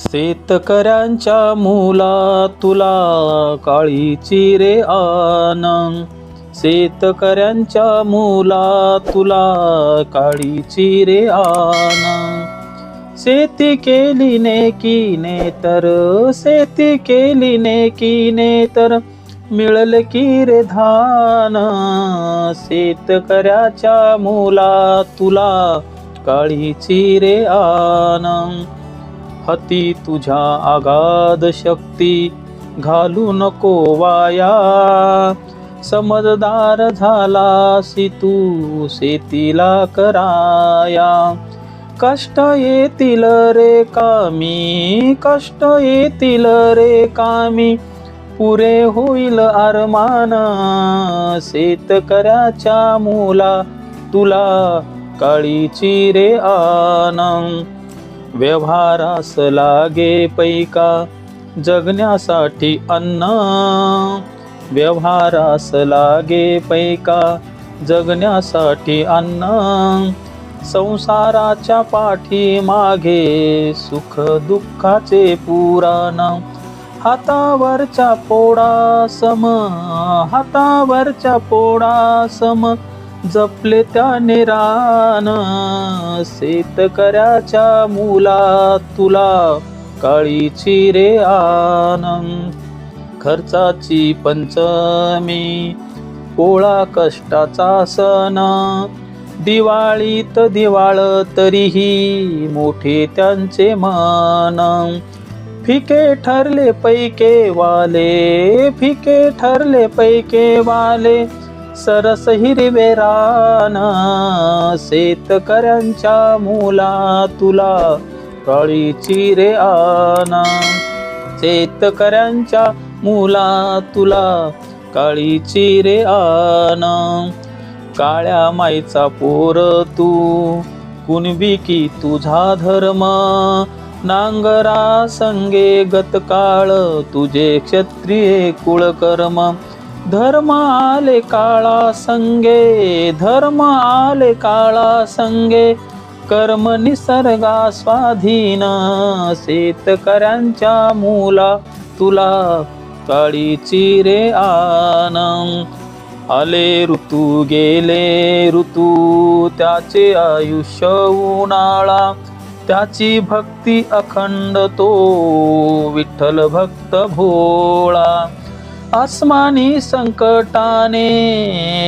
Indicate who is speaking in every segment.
Speaker 1: शेतकऱ्यांच्या मुला तुला काळीची रे आन. शेतकऱ्यांच्या मुला तुला काळीची रे आन. शेती केली ने किने तर शेती केली ने किने तर मिळल की रे धान. शेतकऱ्याच्या मुला तुला काळीची रे आन. हती तुझ्या आगाध शक्ती घालू नको वाया. समजदार झालासी तू शेतीला कराया. कष्ट येतील रे कामी कष्ट येतील रे कामी. पुरे होईल अरमान शेतकऱ्याच्या मुला तुला काळीची रे आनंद. व्यवहारास लागे पैका जगण्यासाठी अन्न. व्यवहारास लागे पैका जगण्यासाठी अन्न. संसाराच्या पाठी मागे सुख दुःखाचे पुराण. हातावरच्या पोडा सम हातावरच्या पोडा सम जपले त्याने रान शेतकऱ्याच्या मुला तुला काळीची रे आन खर्चाची पंचमी पोळा कष्टाचा सण. दिवाळीत दिवाळ तरीही मोठे त्यांचे मन. फिके ठरले पैके वाले फिके ठरले पैके वाले. सरस हिरवे रान शेतकऱ्यांच्या मुला तुला काळीची रे आना शेतकऱ्यांच्या मुला तुला काळीची रे आना काळ्या माईचा पोर तू कुणबी की तुझा धर्म? नांगरा संगे गतकाळ तुझे क्षत्रिय कुळकर्म. धर्म आले काळा संगे धर्म आले काळा संगे. कर्म निसर्गा स्वाधीन शेतकऱ्यांच्या मुला तुला काळीची रे आन आले ऋतू गेले ऋतू त्याचे आयुष्य उन्हाळा. त्याची भक्ती अखंड तो विठ्ठल भक्त भोळा. आसमानी संकटाने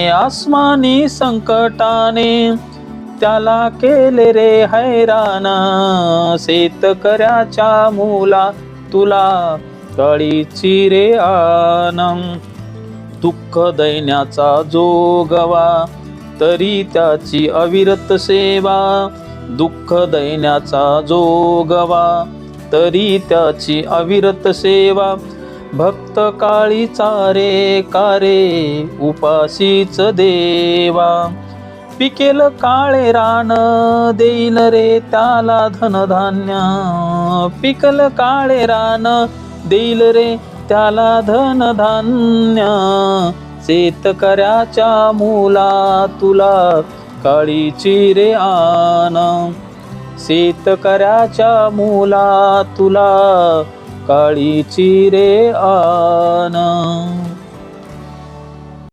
Speaker 1: आसमानी संकटाने त्याला केले रे हैराण शेतकऱ्याच्या मुला तुला कळीची रे आनम दुःख दैन्याचा जोगवा तरी त्याची अविरत सेवा. दुःख दैन्याचा जोगवा तरी त्याची अविरत सेवा. भक्त काळीचा रे कारे उपाशीच देवा. पिकेल काळे रान देईल रे त्याला धनधान्य. पिकल काळे रान देईल रे त्याला धनधान्य. शेतकऱ्याच्या मुला तुला काळीची रे आन शेतकऱ्याच्या मुला तुला काळीची रे आन